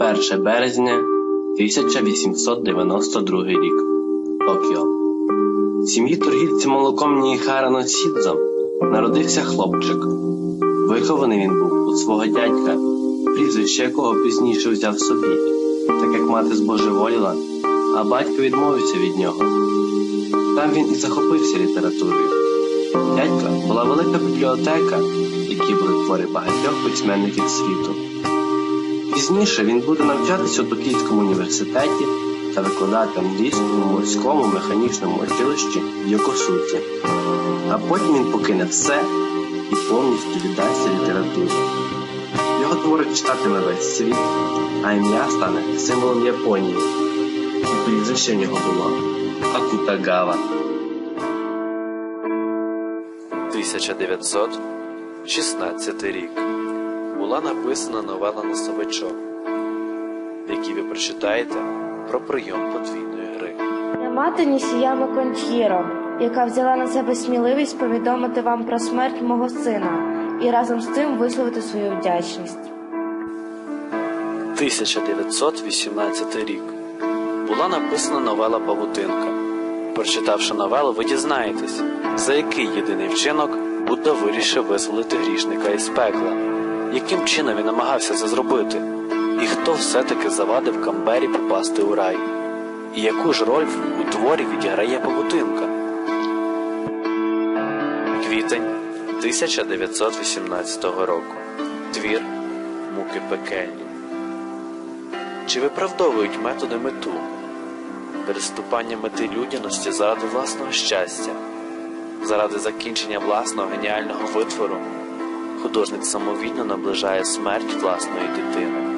1 березня 1892 рік. Токіо. В сім'ї торгівці молоком Ніхара Носідзо народився хлопчик. Вихований він був у свого дядька, прізвище якого пізніше взяв собі, так як мати збожеволіла, а батько відмовився від нього. Там він і захопився літературою. Дядька була велика бібліотека, в якій були твори багатьох письменників світу. Пізніше він буде навчатися у Токійському університеті та викладати англійську у морському механічному училищі в Йокосуці. А потім він покине все і повністю віддасться літературі. Його твори читатиме весь світ, а ім'я стане символом Японії. І прізвище нього було Акутагава. 1916 рік була написана новела Носовичок, в якій ви прочитаєте про прийом подвійної гри. Я мати Нісіями Контьєро, яка взяла на себе сміливість повідомити вам про смерть мого сина і разом з тим висловити свою вдячність. 1918 рік була написана новела Павутинка. Прочитавши новелу, ви дізнаєтесь, за який єдиний вчинок Будда вирішив визволити грішника із пекла, яким чином він намагався це зробити, і хто все-таки завадив Камбері попасти у рай, і яку ж роль у творі відіграє Павутинка. Квітень 1918 року. Твір Муки пекельні. Чи виправдовують методи мету, переступання мети людяності заради власного щастя, заради закінчення власного геніального витвору, художник самовільно наближає смерть власної дитини.